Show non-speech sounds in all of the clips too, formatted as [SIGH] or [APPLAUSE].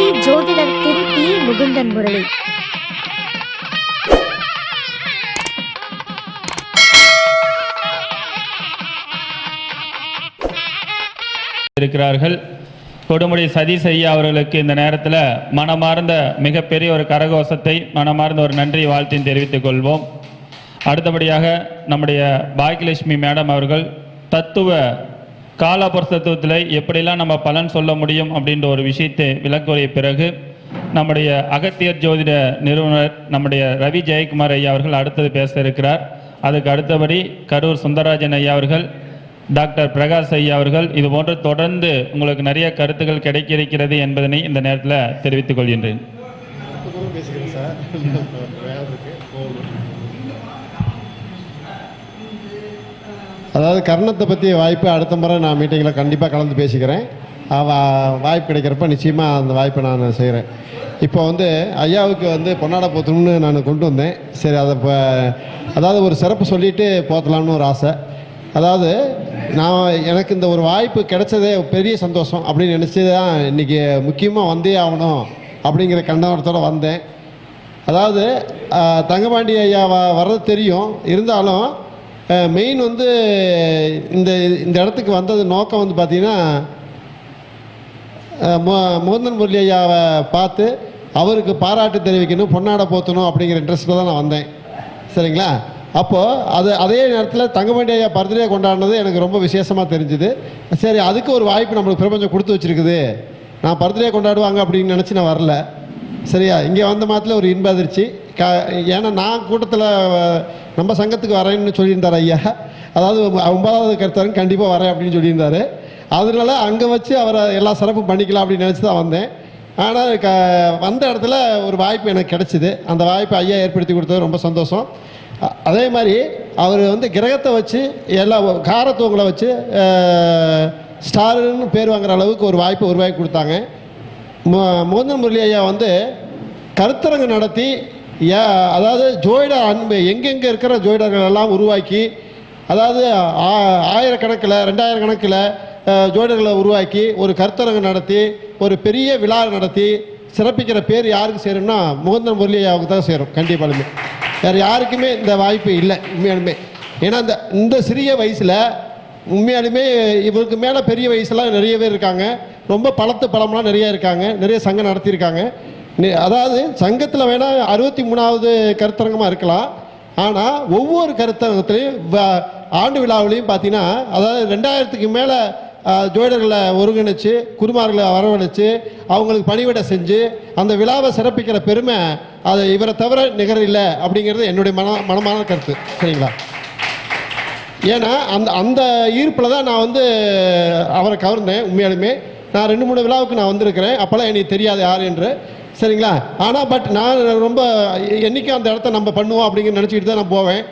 அகத்தி ஜோதிடர் திரு பி முகுந்தன் முரளி. இருக்கிறார்கள். கொடுமுடி சதீஷ் ஐயா அவர்களுக்கு இந்த நேரத்தில் மனமார்ந்த மிகப்பெரிய ஒரு கரகோஷத்தை மனமார்ந்த ஒரு நன்றி வாழ்த்தையும் தெரிவித்துக் கொள்வோம். அடுத்தபடியாக நம்முடைய பாக்கியலட்சுமி மேடம் அவர்கள் தத்துவ காலபுரசத்துவத்தில் எப்படிலாம் நம்ம பலன் சொல்ல முடியும் அப்படின்ற ஒரு விஷயத்தை விளக்குறைய பிறகு நம்முடைய அகத்தியர் ஜோதிட நிறுவனர் நம்முடைய ரவி ஜெயக்குமார் ஐயா அவர்கள் அடுத்தது பேச இருக்கிறார். அதுக்கு அடுத்தபடி கரூர் சுந்தரராஜன் ஐயா அவர்கள் டாக்டர் பிரகாஷ் ஐயா அவர்கள் இது போன்று தொடர்ந்து உங்களுக்கு நிறைய கருத்துக்கள் கிடைக்க இருக்கிறது என்பதனை இந்த நேரத்தில் தெரிவித்துக் கொள்கின்றேன். [LAUGHS] அதாவது கர்ணத்தை பற்றி வாய்ப்பு அடுத்த முறை நான் மீட்டிங்கில் கண்டிப்பாக கலந்து பேசிக்கிறேன். வாய்ப்பு கிடைக்கிறப்ப நிச்சயமாக அந்த வாய்ப்பை நான் செய்கிறேன் இப்போ வந்து ஐயாவுக்கு வந்து பொன்னாடை போத்தணும்னு நான் கொண்டு வந்தேன். சரி அதை இப்போ அதாவது ஒரு சிறப்பு சொல்லிட்டு போத்தலாம்னு ஒரு ஆசை. அதாவது நான் எனக்கு இந்த ஒரு வாய்ப்பு கிடைச்சதே பெரிய சந்தோஷம் அப்படின்னு நினச்சி தான் இன்றைக்கி முக்கியமாக வந்தே ஆகணும் அப்படிங்கிற கண்டனத்தோடு வந்தேன். அதாவது தங்கபாண்டி ஐயா வ- வர்றது தெரியும். இருந்தாலும் மெயின் வந்து இந்த இந்த இடத்துக்கு வந்தது நோக்கம் வந்து பார்த்திங்கன்னா மோ மு- முரளி ஐயாவை பார்த்து அவருக்கு பாராட்டு தெரிவிக்கணும் பொன்னாடை போத்தணும் அப்படிங்கிற இன்ட்ரெஸ்ட்டில் தான் நான் வந்தேன். சரிங்களா? அப்போது அது அதே நேரத்தில் தங்கமண்டி ஐயா பர்த்டே கொண்டாடினது எனக்கு ரொம்ப விசேஷமாக தெரிஞ்சுது. சரி அதுக்கு ஒரு வாய்ப்பு நம்மளுக்கு பிரபஞ்சம் கொடுத்து வச்சிருக்குது. நான் பர்த்டே கொண்டாடுவாங்க அப்படின்னு நினச்சி நான் வரல. சரியா? இங்கே வந்த மாதத்தில் ஒரு இன்ப அதிர்ச்சி. க ஏன்னா நான் கூட்டத்தில் நம்ம சங்கத்துக்கு வரேன்னு சொல்லியிருந்தார் ஐயா. அதாவது ஒன்பதாவது கருத்தரன் கண்டிப்பாக வரேன் அப்படின்னு சொல்லியிருந்தார். அதனால அங்கே வச்சு அவரை எல்லா சிறப்பும் பண்ணிக்கலாம் அப்படின்னு நினச்சி தான் வந்தேன். ஆனால் க வந்த இடத்துல ஒரு வாய்ப்பு எனக்கு கிடச்சிது. அந்த வாய்ப்பை ஐயா ஏற்படுத்தி கொடுத்தது ரொம்ப சந்தோஷம். அதே மாதிரி அவர் வந்து கிரகத்தை வச்சு எல்லா காரத்துவங்களை வச்சு ஸ்டாருன்னு பேர் வாங்குற அளவுக்கு ஒரு வாய்ப்பு உருவாக்கி கொடுத்தாங்க. மு- முகுந்தன் முரளி ஐயா வந்து கருத்தரங்கு நடத்தி அதாவது ஜோயிடர் அன்பு எங்கெங்கே இருக்கிற ஜோயிடர்கள் எல்லாம் உருவாக்கி அதாவது ஆ- ஆயிரக்கணக்கில் ரெண்டாயிரம் கணக்கில் ஜோதிடர்களை உருவாக்கி ஒரு கருத்தரங்கு நடத்தி ஒரு பெரிய விழா நடத்தி சிறப்பிக்கிற பேர் யாருக்கு சேரும்னா முகந்தன் முரளியாவுக்கு தான் சேரும் கண்டிப்பாலுமே வேறு யாருக்குமே இந்த வாய்ப்பு இல்லை உண்மையாலுமே. ஏன்னா இந்த இந்த சிறிய வயசில் உண்மையாலுமே இவருக்கு மேலே பெரிய வயசுலாம் நிறைய பேர் இருக்காங்க. ரொம்ப பழத்து பழம்லாம் நிறைய இருக்காங்க நிறைய சங்கம் நடத்தியிருக்காங்க. அதாவது சங்கத்தில் வேணால் அறுபத்தி மூணாவது கருத்தரங்கமாக இருக்கலாம். ஆனால் ஒவ்வொரு கருத்தரங்கத்திலையும் வ- ஆண்டு விழாவிலையும் பார்த்தீங்கன்னா அதாவது ரெண்டாயிரத்துக்கு மேலே ஜோடர்களை ஒருங்கிணைச்சு குருமார்களை வரவழைச்சு அவங்களுக்கு பணிவிடை செஞ்சு அந்த விழாவை சிறப்பிக்கிற பெருமை அதை இவரை தவிர நிகர் இல்லை அப்படிங்கிறது என்னுடைய மன மனமான கருத்து. சரிங்களா? ஏன்னா அந்த அந்த ஈர்ப்பில் தான் நான் வந்து அவரை கவர்ந்தேன் உண்மையாலுமே. நான் ரெண்டு மூணு விழாவுக்கு நான் வந்திருக்கிறேன். அப்போல்லாம் எனக்கு தெரியாது யார் என்று. சரிங்களா? ஆனால் பட் நான் ரொம்ப என்றைக்கும் அந்த இடத்த நம்ம பண்ணுவோம் அப்படிங்கிற நினச்சிக்கிட்டு தான் நான் போவேன்.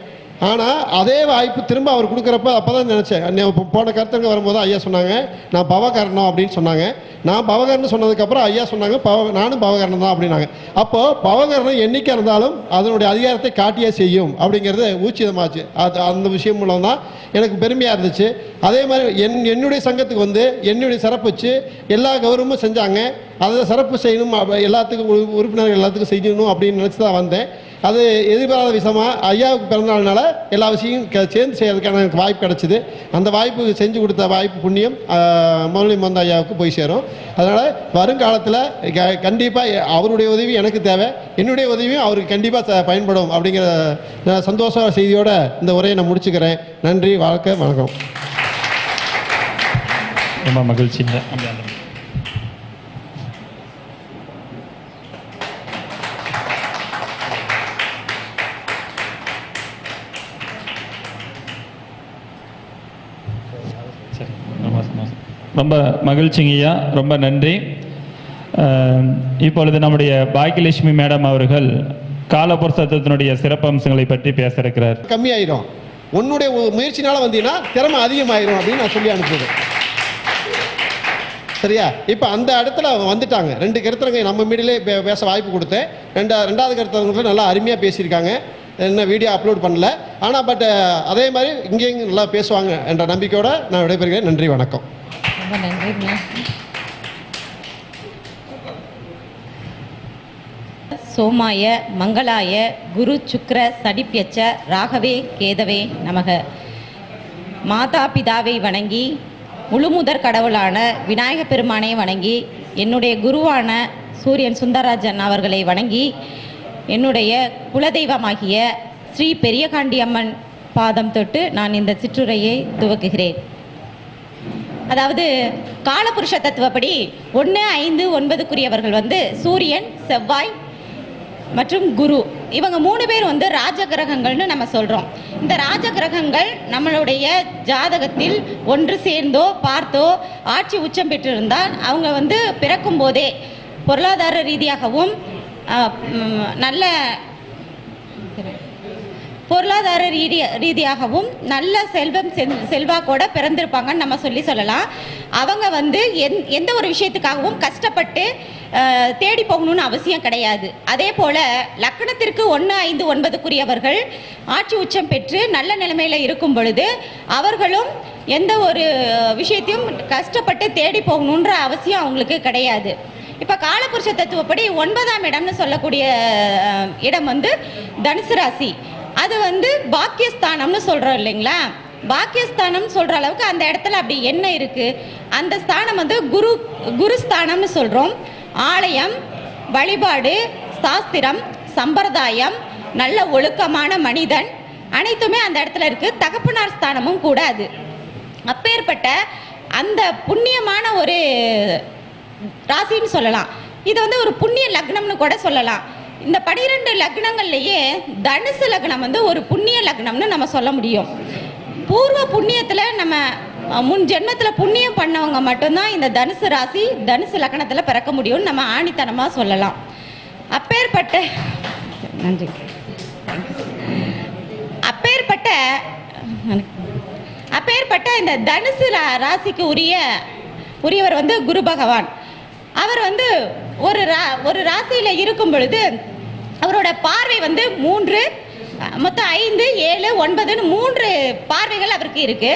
ஆனால் அதே வாய்ப்பு திரும்ப அவர் கொடுக்குறப்ப அப்போ தான் நினச்சேன் போன கருத்தங்க வரும்போது ஐயா சொன்னாங்க நான் பவகரணம் அப்படின்னு சொன்னாங்க. நான் பவகரணம் சொன்னதுக்கப்புறம் ஐயா சொன்னாங்க பவ நானும் பவகரணம் தான் அப்படின்னாங்க. அப்போது பவகரணம் என்றைக்காக இருந்தாலும் அதனுடைய அதிகாரத்தை காட்டியே செய்யும் அப்படிங்கிறது ஊச்சிதமாச்சு அது அந்த விஷயம் மூலம் தான் எனக்கு பெருமையாக இருந்துச்சு. அதே மாதிரி என் என்னுடைய சங்கத்துக்கு வந்து என்னுடைய சிறப்பு வச்சு எல்லா கௌரவமும் செஞ்சாங்க. அதை சிறப்பு செய்யணும் எல்லாத்துக்கும் உறுப்பினர்கள் எல்லாத்துக்கும் செய்யணும் அப்படின்னு நினச்சி தான் வந்தேன். அது எதிர்பாராத விஷயமாக ஐயாவுக்கு பிறந்தநாள்னால எல்லா விஷயம் க- சேர்ந்து செய்யறதுக்கான எனக்கு வாய்ப்பு கிடச்சிது. அந்த வாய்ப்பு செஞ்சு கொடுத்த வாய்ப்பு புண்ணியம் முரளி மந்த ஐயாவுக்கு போய் சேரும். அதனால் வருங்காலத்தில் க கண்டிப்பாக அவருடைய உதவி எனக்கு தேவை. என்னுடைய உதவியும் அவருக்கு கண்டிப்பாக பயன்படும் அப்படிங்கிற சந்தோஷ செய்தியோட இந்த உரையை நான் முடிச்சுக்கிறேன். நன்றி வாழ்க்கை வணக்கம். ரொம்ப மகிழ்ச்சிங்க அப்படி அந்த சரி ரொம்ப சந்தோஷம். ரொம்ப மகிழ்ச்சிங்கய்யா ரொம்ப நன்றி. இப்பொழுது நம்முடைய பாக்கியலட்சுமி மேடம் அவர்கள் காலபுருஷத்தினுடைய சிறப்பம்சங்களை பற்றி பேச இருக்கிறார் கம்மியாயிரும். உன்னுடைய முயற்சினால வந்தீங்கன்னா திறமை அதிகமாயிரும் அப்படின்னு நான் சொல்லி அனுப்புகிறேன் சரியா? இப்போ அந்த இடத்துல அவங்க வந்துட்டாங்க. ரெண்டு கருத்தரங்க நம்ம மீடியிலே பே- பேச வாய்ப்பு கொடுத்தேன். ரெண்டா ரெண்டாவது கருத்தரங்களும் நல்லா அருமையாக பேசியிருக்காங்க. என்ன வீடியோ அப்லோட் பண்ணல. ஆனால் பட் அதே மாதிரி இங்கேயும் நல்லா பேசுவாங்க என்ற நம்பிக்கையோடு நான் விடைபெறுகிறேன். நன்றி வணக்கம். ரொம்ப நன்றிங்க சோமாய மங்களாய குரு சுக்ர சடிப்பியச்ச ராகவே கேதவே நமக. மாதா பிதாவை வணங்கி முழுமுதற் கடவுளான விநாயக பெருமானை வணங்கி என்னுடைய குருவான சூரியன் சுந்தரராஜன் அவர்களை வணங்கி என்னுடைய குலதெய்வமாகிய ஸ்ரீ பெரியகாண்டி அம்மன் பாதம் தொட்டு நான் இந்த சிற்றுரையை துவக்குகிறேன். அதாவது காலபுருஷ தத்துவப்படி ஒன்று ஐந்து ஒன்பதுக்குரியவர்கள் வந்து சூரியன் செவ்வாய் மற்றும் குரு. இவங்க மூணு பேர் வந்து ராஜ கிரகங்கள்னு நம்ம சொல்கிறோம் இந்த ராஜ கிரகங்கள் நம்மளுடைய ஜாதகத்தில் ஒன்று சேர்ந்தோ பார்த்தோ ஆட்சி உச்சம் பெற்றிருந்தால் அவங்க வந்து பிறக்கும் போதே பொருளாதார ரீதியாகவும் நல்ல பொருளாதார ரீதிய ரீதியாகவும் நல்ல செல்வம் செல்வாக்கோட பிறந்திருப்பாங்கன்னு நம்ம சொல்லி சொல்லலாம். அவங்க வந்து எந் எந்த ஒரு விஷயத்துக்காகவும் கஷ்டப்பட்டு தேடி போகணும்னு அவசியம் கிடையாது. அதே போல் லக்கணத்திற்கு ஒன்று ஐந்து ஒன்பதுக்குரியவர்கள் ஆட்சி உச்சம் பெற்று நல்ல நிலைமையில் இருக்கும் பொழுது அவர்களும் எந்த ஒரு விஷயத்தையும் கஷ்டப்பட்டு தேடி போகணுன்ற அவசியம் அவங்களுக்கு கிடையாது. இப்போ காலபுருஷ தத்துவப்படி ஒன்பதாம் இடம்னு சொல்லக்கூடிய இடம் வந்து தனுசு ராசி. அது வந்து பாக்கியஸ்தானம்னு சொல்கிறோம் இல்லைங்களா? பாக்கியஸ்தானம் சொல்கிற அளவுக்கு அந்த இடத்துல அப்படி என்ன இருக்குது அந்த ஸ்தானம் வந்து குரு குருஸ்தானம்னு சொல்கிறோம் ஆலயம் வழிபாடு சாஸ்திரம் சம்பிரதாயம் நல்ல ஒழுக்கமான மனிதன். அனைத்துமே அந்த இடத்துல இருக்குது தகப்பனார் ஸ்தானமும் கூட அது. அப்பேற்பட்ட அந்த புண்ணியமான ஒரு ராசின்னு சொல்லலாம். இது வந்து ஒரு புண்ணிய லக்னம்னு கூட சொல்லலாம். இந்த பனிரெண்டு லக்னங்கள்லேயே தனுசு லக்னம் வந்து ஒரு புண்ணிய லக்னம்னு நம்ம சொல்ல முடியும். பூர்வ புண்ணியத்தில் நம்ம முன் ஜென்மத்தில் புண்ணியம் பண்ணவங்க மட்டும்தான் இந்த தனுசு ராசி தனுசு லக்னத்தில் பிறக்க முடியும்னு நம்ம ஆணித்தனமாக சொல்லலாம். அப்பேற்பட்ட நன்றி. அப்பேற்பட்ட அப்பேற்பட்ட இந்த தனுசு ரா- ராசிக்கு உரிய உரியவர் வந்து குரு பகவான். அவர் வந்து ஒரு ரா ஒரு ராசியில் இருக்கும் பொழுது அவரோட பார்வை வந்து மூன்று மொத்தம் ஐந்து ஏழு ஒன்பதுன்னு மூன்று பார்வைகள் அவருக்கு இருக்கு.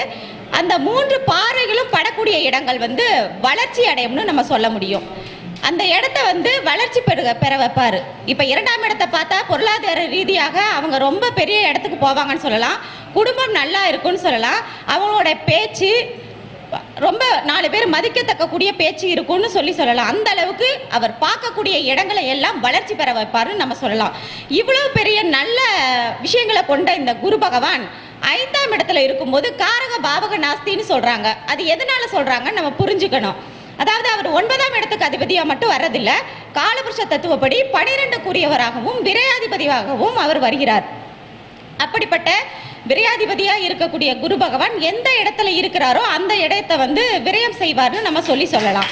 அந்த மூன்று பார்வைகளும் படக்கூடிய இடங்கள் வந்து வளர்ச்சி அடையும்னு நம்ம சொல்ல முடியும். அந்த இடத்த வந்து வளர்ச்சி பெருக பெற வைப்பார். இப்போ இரண்டாம் இடத்தை பார்த்தா பொருளாதார ரீதியாக அவங்க ரொம்ப பெரிய இடத்துக்கு போவாங்கன்னு சொல்லலாம். குடும்பம் நல்லா இருக்கும்னு சொல்லலாம். அவங்களோட பேச்சு ரொம்ப நாலு பேர் மதிக்கத்தக்கக்கூடிய பேச்சு இருக்கும்னு சொல்லி சொல்லலாம். அந்த அளவுக்கு அவர் பார்க்கக்கூடிய இடங்களை எல்லாம் வளர்ச்சி பெற வைப்பாருன்னு நம்ம சொல்லலாம். இவ்வளவு பெரிய நல்ல விஷயங்களை கொண்ட இந்த குரு பகவான் ஐந்தாம் இடத்துல இருக்கும்போது காரக பாவக நாஸ்தின்னு சொல்றாங்க. அது எதனால சொல்கிறாங்கன்னு நம்ம புரிஞ்சுக்கணும். அதாவது அவர் ஒன்பதாம் இடத்துக்கு அதிபதியாக மட்டும் வர்றதில்லை. காலபுருஷ தத்துவப்படி பனிரெண்டுக்குரியவராகவும் விரையாதிபதியாகவும் அவர் வருகிறார். அப்படிப்பட்ட விரையாதிபதியாக இருக்கக்கூடிய குரு பகவான் எந்த இடத்துல இருக்கிறாரோ அந்த இடத்தை வந்து விரயம் செய்வார்னு நம்ம சொல்லி சொல்லலாம்.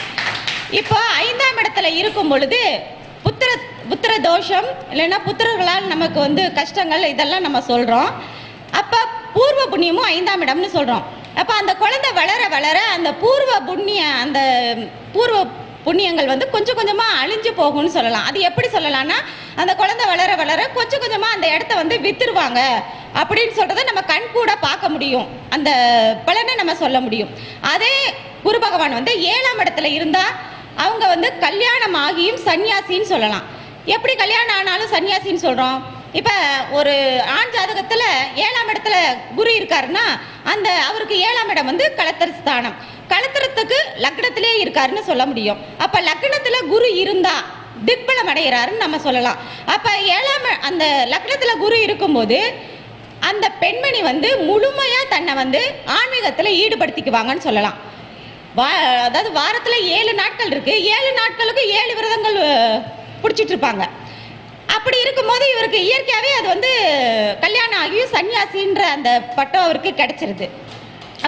இப்போ ஐந்தாம் இடத்துல இருக்கும் பொழுது புத்திர புத்திர தோஷம் இல்லைன்னா புத்திரர்களால் நமக்கு வந்து கஷ்டங்கள் இதெல்லாம் நம்ம சொல்கிறோம் அப்போ பூர்வ புண்ணியமும் ஐந்தாம் இடம்னு சொல்கிறோம் அப்போ அந்த குழந்தை வளர வளர அந்த பூர்வ புண்ணிய அந்த பூர்வ புண்ணியங்கள் வந்து கொஞ்சம் கொஞ்சமாக அழிஞ்சு போகும்னு சொல்லலாம். அது எப்படி சொல்லலாம்னா அந்த குழந்தை வளர வளர கொஞ்சம் கொஞ்சமாக அந்த இடத்த வந்து வித்துருவாங்க அப்படின்னு சொல்கிறத நம்ம கண் கூட பார்க்க முடியும். அந்த பலனை நம்ம சொல்ல முடியும். அதே குரு பகவான் வந்து ஏழாம் இடத்துல இருந்தால் அவங்க வந்து கல்யாணம் ஆகியும் சன்னியாசின்னு சொல்லலாம். எப்படி கல்யாணம் ஆனாலும் சன்னியாசின்னு சொல்கிறோம் இப்போ ஒரு ஆண் ஜாதகத்தில் ஏழாம் இடத்துல குரு இருக்காருன்னா அந்த அவருக்கு ஏழாம் இடம் வந்து களத்திர ஸ்தானம். கலத்திரத்துக்கு லக்னத்திலே இருக்காருன்னு சொல்ல முடியும். அப்போ லக்னத்தில் குரு இருந்தா திக்பலம் அடைகிறாருன்னு நம்ம சொல்லலாம். அப்போ ஏழாம் அந்த லக்னத்தில் குரு இருக்கும்போது அந்த பெண்மணி வந்து முழுமையாக தன்னை வந்து ஆன்மீகத்தில் ஈடுபடுத்திக்குவாங்கன்னு சொல்லலாம். வா அதாவது வாரத்தில் ஏழு நாட்கள் இருக்கு. ஏழு நாட்களுக்கு ஏழு விரதங்கள் பிடிச்சிட்டு இருப்பாங்க அப்படி இருக்கும்போது இவருக்கு இயற்கையாகவே அது வந்து கல்யாணம் ஆகியும் சன்னியாசின்ற அந்த பட்டம் அவருக்கு கிடைச்சிருது.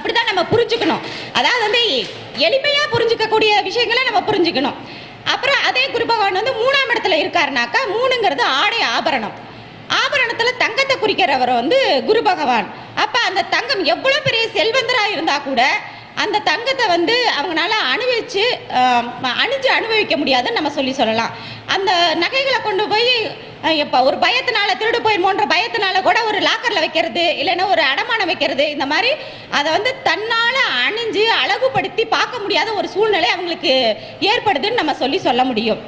அப்படிதான் நம்ம புரிஞ்சுக்கணும். அதாவது வந்து எளிமையாக புரிஞ்சுக்கக்கூடிய விஷயங்களை நம்ம புரிஞ்சுக்கணும். அப்புறம் அதே குரு பகவான் வந்து மூணாம் இடத்துல இருக்காருனாக்கா மூணுங்கிறது ஆடை ஆபரணம். ஆபரணத்தில் தங்கத்தை குறிக்கிறவர் வந்து குரு பகவான். அப்போ அந்த தங்கம் எவ்வளோ பெரிய செல்வந்தராக இருந்தால் கூட அந்த தங்கத்தை வந்து அவங்களால அனுபவிச்சு அணிஞ்சு அனுபவிக்க முடியாதுன்னு நம்ம சொல்லி சொல்லலாம். அந்த நகைகளை கொண்டு போய் இப்போ ஒரு பயத்தினால திருடு போயிருமோன்ற பயத்தினால கூட ஒரு லாக்கரில் வைக்கிறது இல்லைன்னா ஒரு அடமானம் வைக்கிறது இந்த மாதிரி அதை வந்து தன்னால் அணிஞ்சு அழகுபடுத்தி பார்க்க முடியாத ஒரு சூழ்நிலை அவங்களுக்கு ஏற்படுதுன்னு நம்ம சொல்லி சொல்ல முடியும்.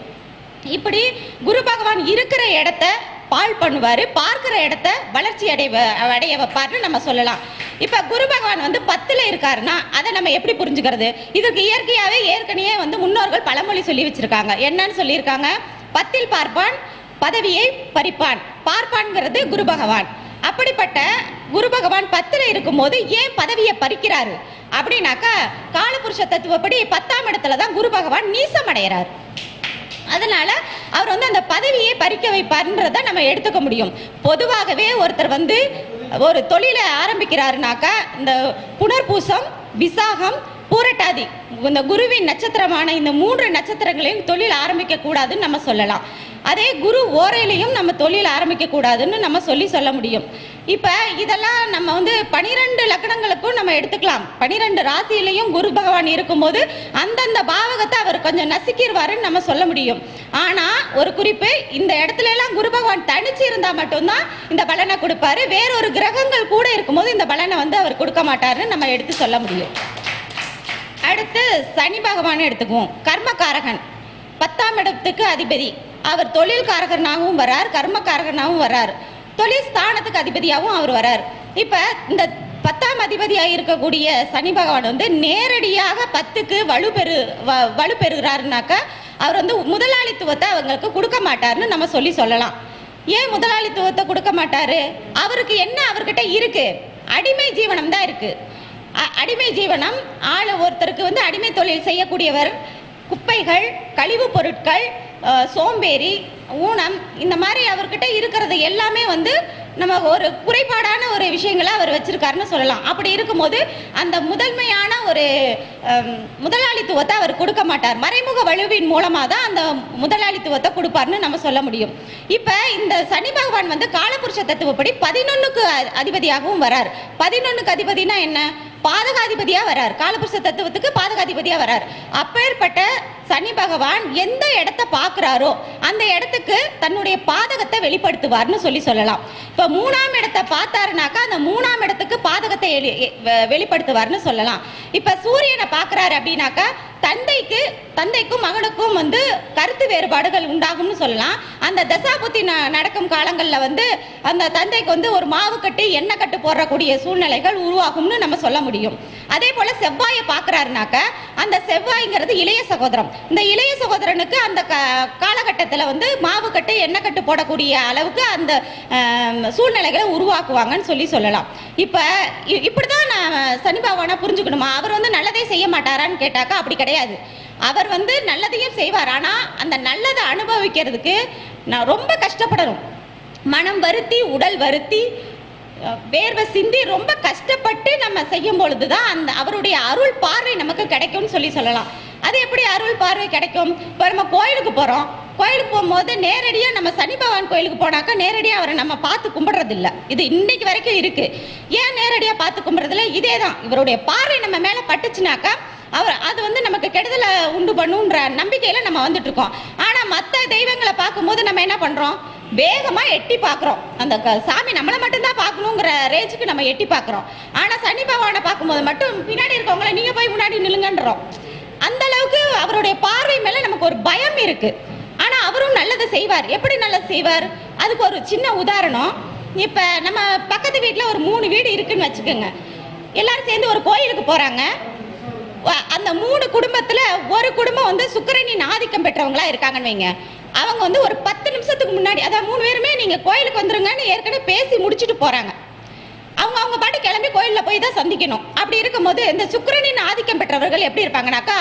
இப்படி குரு பகவான் இருக்கிற இடத்த பால் பண்ணுவார் பார்க்குற இடத்த வளர்ச்சி அடைய அடைய வைப்பார்னு நம்ம சொல்லலாம். இப்போ குரு பகவான் வந்து பத்தில் இருக்காருன்னா அதை நம்ம எப்படி புரிஞ்சுக்கிறது? இதுக்கு இயற்கையாகவே ஏற்கனவே வந்து முன்னோர்கள் பழமொழி சொல்லி வச்சுருக்காங்க. என்னன்னு சொல்லியிருக்காங்க? பத்தில் பார்ப்பான் பதவியை பறிப்பான். பார்ப்பான்ங்கிறது குரு பகவான். அப்படிப்பட்ட குரு பகவான் பத்தில் இருக்கும்போது ஏன் பதவியை பறிக்கிறாரு? அப்படின்னாக்கா காலபுருஷ தத்துவப்படி பத்தாம் இடத்துல தான் குரு பகவான் நீசம் அடைகிறார் அதனால அவர் வந்து அந்த பதவியை பறிக்க வைப்பார்ன்றத நம்ம எடுத்துக்க முடியும். பொதுவாகவே ஒருத்தர் வந்து ஒரு தொழிலை ஆரம்பிக்கிறாருனாக்கா இந்த புனர்பூசம் விசாகம் பூரட்டாதி இந்த குருவின் நட்சத்திரமான இந்த மூன்று நட்சத்திரங்களையும் தொழில் ஆரம்பிக்க கூடாதுன்னு நம்ம சொல்லலாம். அதே குரு ஓரையிலையும் நம்ம தொழில் ஆரம்பிக்க கூடாதுன்னு நம்ம சொல்லி சொல்ல முடியும். இப்போ இதெல்லாம் நம்ம வந்து பனிரெண்டு லக்கணங்களுக்கும் நம்ம எடுத்துக்கலாம். பனிரெண்டு ராசியிலையும் குரு பகவான் இருக்கும்போது அந்தந்த பாவகத்தை அவர் கொஞ்சம் நசுக்கிடுவாருன்னு நம்ம சொல்ல முடியும். ஆனால் ஒரு குறிப்பு இந்த இடத்துல எல்லாம் குரு பகவான் தனிச்சு இருந்தால் மட்டும்தான் இந்த பலனை கொடுப்பாரு. வேறொரு கிரகங்கள் கூட இருக்கும்போது இந்த பலனை வந்து அவர் கொடுக்க மாட்டாருன்னு நம்ம எடுத்து சொல்ல முடியும். அடுத்து சனி பகவான் எடுத்துக்குவோம். கர்மகாரகன் பத்தாம் இடத்துக்கு அதிபதி. அவர் தொழில் காரகனாகவும் வரார் கர்மகாரகனாகவும் வரார். தொழில் ஸ்தானத்துக்கு அதிபதியாகவும் அவர் வரார். இப்போ இந்த பத்தாம் அதிபதியாக இருக்கக்கூடிய சனி பகவான் வந்து நேரடியாக பத்துக்கு வலுப்பெறு வ வலுப்பெறுகிறாருனாக்கா அவர் வந்து முதலாளித்துவத்தை அவங்களுக்கு கொடுக்க மாட்டார்னு நம்ம சொல்லி சொல்லலாம். ஏன் முதலாளித்துவத்தை கொடுக்க மாட்டாரு? அவருக்கு என்ன அவர்கிட்ட இருக்கு? அடிமை ஜீவனம் தான் இருக்கு. அடிமை ஜீவனம் ஆள் ஒருத்தருக்கு வந்து அடிமை தொழில் செய்யக்கூடியவர் குப்பைகள் கழிவுப் பொருட்கள் சோம்பேறி ஊனம் இந்த மாதிரி அவர்கிட்ட இருக்கிறது எல்லாமே வந்து நம்ம ஒரு குறைபாடான ஒரு விஷயங்களை அவர் வச்சுருக்காருன்னு சொல்லலாம். அப்படி இருக்கும்போது அந்த முதன்மையான ஒரு முதலாளித்துவத்தை அவர் கொடுக்க மாட்டார். மறைமுக வலுவின் மூலமாக தான் அந்த முதலாளித்துவத்தை கொடுப்பார்னு நம்ம சொல்ல முடியும். இப்போ இந்த சனி பகவான் வந்து காலபுருஷ தத்துவப்படி பதினொன்றுக்கு அதிபதியாகவும் வரார். பதினொன்றுக்கு அதிபதினா என்ன? பாதகாதிபதியாக வரார். காலபுருஷ தத்துவத்துக்கு பாதகாதிபதியாக வரார். அப்பேற்பட்ட சனி பகவான் எந்த இடத்த பார்க்குறாரோ அந்த இடத்துக்கு தன்னுடைய பாதகத்தை வெளிப்படுத்துவார்னு சொல்லி சொல்லலாம். இப்போ மூணாம் இடத்தை பார்த்தாருனாக்கா அந்த மூணாம் இடத்துக்கு பாதகத்தை வெளிப்படுத்துவார்னு சொல்லலாம். இப்போ சூரியனை பார்க்குறாரு அப்படின்னாக்கா தந்தைக்கு தந்தைக்கும் மகனுக்கும் வந்து கருத்து வேறுபாடுகள் உண்டாகும்னு சொல்லலாம். அந்த தசாபுத்தி ந நடக்கும் காலங்களில் வந்து அந்த தந்தைக்கு வந்து ஒரு மாவு கட்டு எண்ணெய் கட்டு போடக்கூடிய சூழ்நிலைகள் உருவாகும்னு நம்ம சொல்ல முடியும். அதே போல் செவ்வாயை பார்க்குறாருனாக்க அந்த செவ்வாய்ங்கிறது இளைய சகோதரம். இந்த இளைய சகோதரனுக்கு அந்த க காலகட்டத்தில் வந்து மாவு கட்டு எண்ணெய் கட்டு போடக்கூடிய அளவுக்கு அந்த சூழ்நிலைகளை உருவாக்குவாங்கன்னு சொல்லி சொல்லலாம். இப்போ இப்படி தான் நான் சனி பகவானை புரிஞ்சுக்கணுமா? அவர் வந்து நல்லதே செய்ய மாட்டாரான்னு கேட்டாக்கா அப்படி கிடையாது. அவர் வந்து நல்லதையும் செய்வார். ஆனால் அந்த நல்லதை அனுபவிக்கிறதுக்கு நான் ரொம்ப கஷ்டப்படணும். மனம் வருத்தி உடல் வருத்தி வேர்வை சிந்தி ரொம்ப கஷ்டப்பட்டு நம்ம செய்யும் பொழுது தான் அந்த அவருடைய அருள் பார்வை நமக்கு கிடைக்கும்னு சொல்லி சொல்லலாம். அது எப்படி அருள் பார்வை கிடைக்கும்? இப்போ நம்ம கோயிலுக்கு போகிறோம் கோயிலுக்கு போகும்போது நேரடியாக நம்ம சனி பகவான் கோயிலுக்கு போனாக்கா நேரடியாக அவரை நம்ம பார்த்து கும்பிட்றதில்ல. இது இன்னைக்கு வரைக்கும் இருக்கு. ஏன் நேரடியாக பார்த்து கும்பிட்றதில்ல? இதே தான் இவருடைய பார்வை நம்ம மேலே பட்டுச்சுனாக்கா அவர் அது வந்து நமக்கு கெடுதலை உண்டு பண்ணுன்ற நம்பிக்கையில் நம்ம வந்துட்டு இருக்கோம் மற்ற தெய்வங்களை பார்க்கும்போது நம்ம என்ன பண்ணுறோம் வேகமாக எட்டி பார்க்குறோம். அந்த க- சாமி நம்மளை மட்டும்தான் பார்க்கணுங்கிற ரேஞ்சுக்கு நம்ம எட்டி பார்க்குறோம். ஆனால் சனி பகவானை பார்க்கும்போது மட்டும் பின்னாடி இருக்கவங்கள நீங்கள் போய் முன்னாடி நில்லுங்கன்றோம். அந்த அளவுக்கு அவருடைய பார்வை மேலே நமக்கு ஒரு பயம் இருக்குது ஆனால் அவரும் நல்லதை செய்வார். எப்படி நல்லது செய்வார்? அதுக்கு ஒரு சின்ன உதாரணம். இப்போ நம்ம பக்கத்து வீட்டில் ஒரு மூணு வீடு இருக்குன்னு வச்சுக்கோங்க. எல்லாரும் சேர்ந்து ஒரு கோயிலுக்கு போகிறாங்க அந்த மூணு குடும்பத்தில் ஒரு குடும்பம் வந்து சுக்கரனின் ஆதிக்கம் பெற்றவங்களா இருக்காங்கன்னு வைங்க. அவங்க வந்து ஒரு பத்து நிமிஷத்துக்கு முன்னாடி அதான் மூணு பேருமே நீங்கள் கோயிலுக்கு வந்துருங்கன்னு ஏற்கனவே பேசி முடிச்சுட்டு போகிறாங்க அவங்க அவங்க பாட்டு கிளம்பி கோயிலில் போய் தான் சந்திக்கணும். அப்படி இருக்கும்போது இந்த சுக்கரனின் ஆதிக்கம் பெற்றவர்கள் எப்படி இருப்பாங்கனாக்கா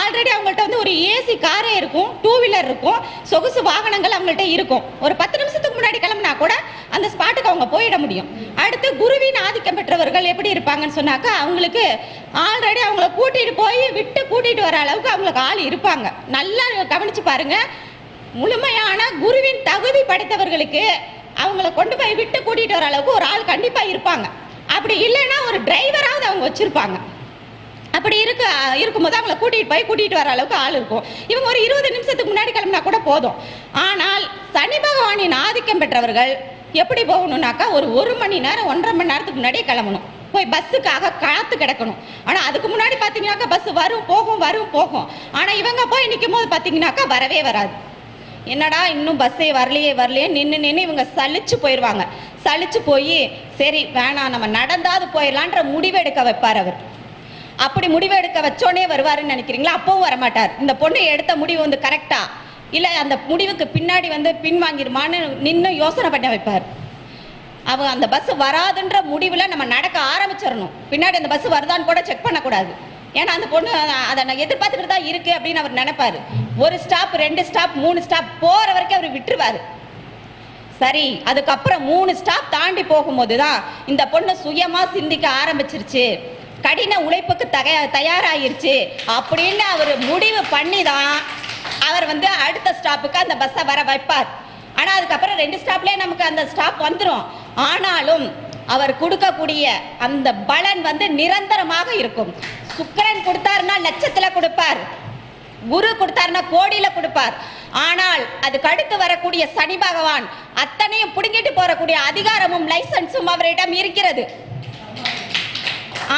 ஆல்ரெடி அவங்கள்ட்ட வந்து ஒரு ஏசி காரே இருக்கும் டூ வீலர் இருக்கும் சொகுசு வாகனங்கள் அவங்கள்ட்ட இருக்கும். ஒரு பத்து நிமிஷத்துக்கு முன்னாடி கிளம்புனா கூட அந்த ஸ்பாட்டுக்கு அவங்க போயிட முடியும். அடுத்து குருவின் ஆதிக்கம் பெற்றவர்கள் எப்படி இருப்பாங்கன்னு சொன்னாக்கா அவங்களுக்கு ஆல்ரெடி அவங்கள கூட்டிட்டு போய் விட்டு கூட்டிட்டு வர அளவுக்கு அவங்களுக்கு ஆள் இருப்பாங்க. நல்லா கவனிச்சு பாருங்க. முழுமையான குருவின் தகுதி படைத்தவர்களுக்கு அவங்கள கொண்டு போய் விட்டு கூட்டிகிட்டு வர அளவுக்கு ஒரு ஆள் கண்டிப்பாக இருப்பாங்க. அப்படி இல்லைன்னா ஒரு டிரைவராவது அவங்க வச்சுருப்பாங்க. அப்படி இருக்க இருக்கும்போது அவங்கள கூட்டிகிட்டு போய் கூட்டிகிட்டு வர அளவுக்கு ஆள் இருக்கும். இவங்க ஒரு இருபது நிமிஷத்துக்கு முன்னாடி கிளம்புனா கூட போதும். ஆனால் சனி பகவானின் ஆதிக்கம் பெற்றவர்கள் எப்படி போகணுன்னாக்கா ஒரு ஒரு மணி நேரம் ஒன்றரை மணி நேரத்துக்கு முன்னாடியே கிளம்பணும். போய் பஸ்ஸுக்காக காத்து கிடக்கணும். ஆனால் அதுக்கு முன்னாடி பார்த்தீங்கன்னாக்கா பஸ் வரும் போகும் வரும் போகும். ஆனால் இவங்க போய் நிற்கும் போது பார்த்தீங்கன்னாக்கா வரவே வராது. என்னடா இன்னும் பஸ்ஸே வரலையே வரலையே நின்று நின்று இவங்க சலிச்சு போயிடுவாங்க சலிச்சு போய் சரி வேணாம் நம்ம நடந்தாது போயிடலான்ற முடிவெடுக்க வைப்பார் அவர். அப்படி முடிவெடுக்க வச்சோடனே வருவாருன்னு நினைக்கிறீங்களா? அப்பவும் வரமாட்டார். இந்த பொண்ணு எடுத்த முடிவு வந்து கரெக்டா இல்லை அந்த முடிவுக்கு பின்னாடி வந்து பின்வாங்கிருமான்னு நின்று யோசனை பண்ண வைப்பார். அவ அந்த பஸ் வராதுன்ற முடிவில் நம்ம நடக்க ஆரம்பிச்சிடணும் பின்னாடி அந்த பஸ் வருதான்னு கூட செக் பண்ணக்கூடாது. ஏன்னா அந்த பொண்ணு அதை நான் எதிர்பார்த்துக்கிட்டு தான் இருக்கு அப்படின்னு அவர் நினைப்பார். ஒரு ஸ்டாப் ரெண்டு ஸ்டாப் மூணு ஸ்டாப் போகிற வரைக்கும் அவர் விட்டுருவார். சரி அதுக்கப்புறம் மூணு ஸ்டாப் தாண்டி போகும்போது தான் இந்த பொண்ணு சுயமாக சிந்திக்க ஆரம்பிச்சிருச்சு. கடின உழைப்புக்கு தக தயாராகிருச்சு அப்படின்னு அவர் முடிவு பண்ணி தான் அவர் வந்து அடுத்த ஸ்டாப்புக்கு அந்த பஸ்ஸை வர வைப்பார். ஆனால் அதுக்கப்புறம் ரெண்டு ஸ்டாப்லேயே நமக்கு அந்த ஸ்டாப் வந்துடும் ஆனாலும் அவர் கொடுக்கக்கூடிய அந்த பலன் வந்து நிரந்தரமாக இருக்கும். சுக்கரன் கொடுத்தாருன்னா லட்சத்துல கொடுப்பார். குரு கொடுத்தாருன்னா கோடியில கொடுப்பார். ஆனால் அதுக்கு அடுத்து வரக்கூடிய சனி பகவான் அத்தனையும் புடுங்கிட்டு போறக்கூடிய அதிகாரமும் லைசன்ஸும் அவரிடம் இருக்கிறது.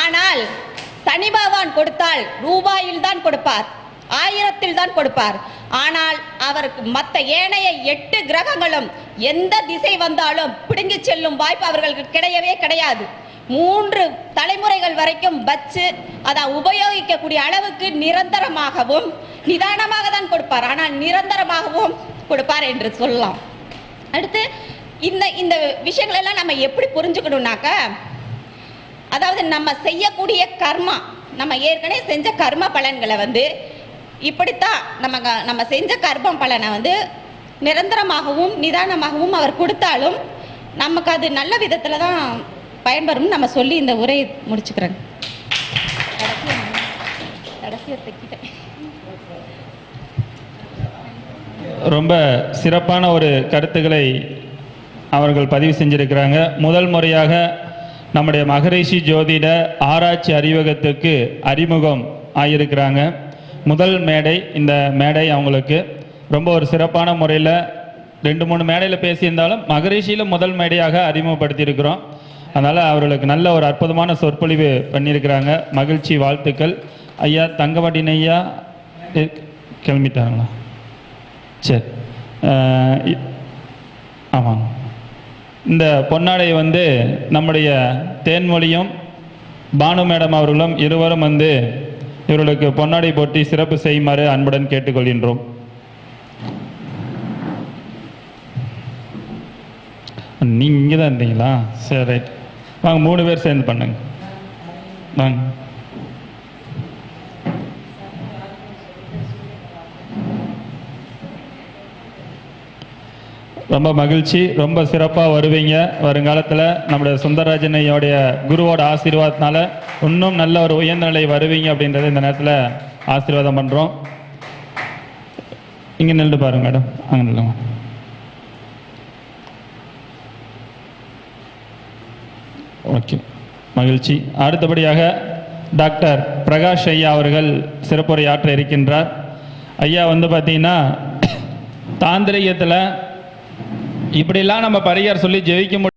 ஆனால் சனி பகவான் கொடுத்தால் ரூபாயில் தான் கொடுப்பார். ஆயிரத்தில் தான் கொடுப்பார். ஆனால் அவருக்கு மற்ற ஏனைய எட்டு கிரகங்களும் எந்த திசை வந்தாலும் பிடுங்கி செல்லும் வாய்ப்பு அவர்களுக்கு கிடையவே கிடையாது. மூன்று தலைமுறைகள் வரைக்கும் வச்சு அதை உபயோகிக்கக்கூடிய அளவுக்கு நிரந்தரமாகவும் நிதானமாக தான் கொடுப்பார். ஆனால் நிரந்தரமாகவும் கொடுப்பார் என்று சொல்லலாம். அடுத்து இந்த இந்த விஷயங்கள் எல்லாம் நம்ம எப்படி புரிஞ்சுக்கணும்னாக்க அதாவது நம்ம செய்யக்கூடிய கர்மா நம்ம ஏற்கனவே செஞ்ச கர்ம பலன்களை வந்து இப்படித்தான் நம்ம க- நம்ம செஞ்ச கர்ப்பம் பலனை வந்து நிரந்தரமாகவும் நிதானமாகவும் அவர் கொடுத்தாலும் நமக்கு அது நல்ல விதத்தில் தான் பயன்பெறும் நம்ம சொல்லி இந்த உரையை முடிச்சுக்கிறேங்க ரொம்ப சிறப்பான ஒரு கருத்துக்களை அவர்கள் பதிவு செஞ்சிருக்கிறாங்க. முதல் முறையாக நம்முடைய மகரிஷி ஜோதிட ஆராய்ச்சி அறிவகத்துக்கு அறிமுகம் ஆகியிருக்கிறாங்க முதல் மேடை இந்த மேடை அவங்களுக்கு. ரொம்ப ஒரு சிறப்பான முறையில் ரெண்டு மூணு மேடையில் பேசியிருந்தாலும் மகரிஷியில் முதல் மேடையாக அறிமுகப்படுத்தியிருக்கிறோம். அதனால் அவர்களுக்கு நல்ல ஒரு அற்புதமான சொற்பொழிவு பண்ணியிருக்கிறாங்க. மகிழ்ச்சி வாழ்த்துக்கள். ஐயா தங்கவட்டின் ஐயா கிளம்பிட்டாங்களா? சரி. இ- ஆமாங்க. இந்த பொன்னாடை வந்து நம்முடைய தேன்மொழியும் பானு மேடம் அவர்களும் இருவரும் வந்து இவர்களுக்கு பொன்னாடை போட்டி சிறப்பு செய்யுமாறு அன்புடன் கேட்டுக்கொள்கின்றோம். நீங்க இங்கே தான் இருந்தீங்களா? சரி ரைட். வாங்க மூணு பேர் சேர்ந்து பண்ணுங்க. வாங்க. ரொம்ப மகிழ்ச்சி ரொம்ப சிறப்பாக வருவீங்க. வருங்காலத்தில் நம்முடைய சுந்தரராஜனையோடைய குருவோட ஆசீர்வாதத்தினால இன்னும் நல்ல ஒரு உயர்ந்த நிலை வருவீங்க அப்படின்றத இந்த நேரத்தில் ஆசீர்வாதம் பண்ணுறோம் இங்கே நின்று பாருங்க மேடம். அங்கே நில்லுங்க. ஓகே. மகிழ்ச்சி. அடுத்தபடியாக டாக்டர் பிரகாஷ் ஐயா அவர்கள் சிறப்புரை ஆற்ற இருக்கின்றார். ஐயா வந்து பார்த்தீங்கன்னா தாந்திரிகத்தில் இப்படிலாம் நம்ம பரிகார் சொல்லி ஜெயிக்க முடியும்.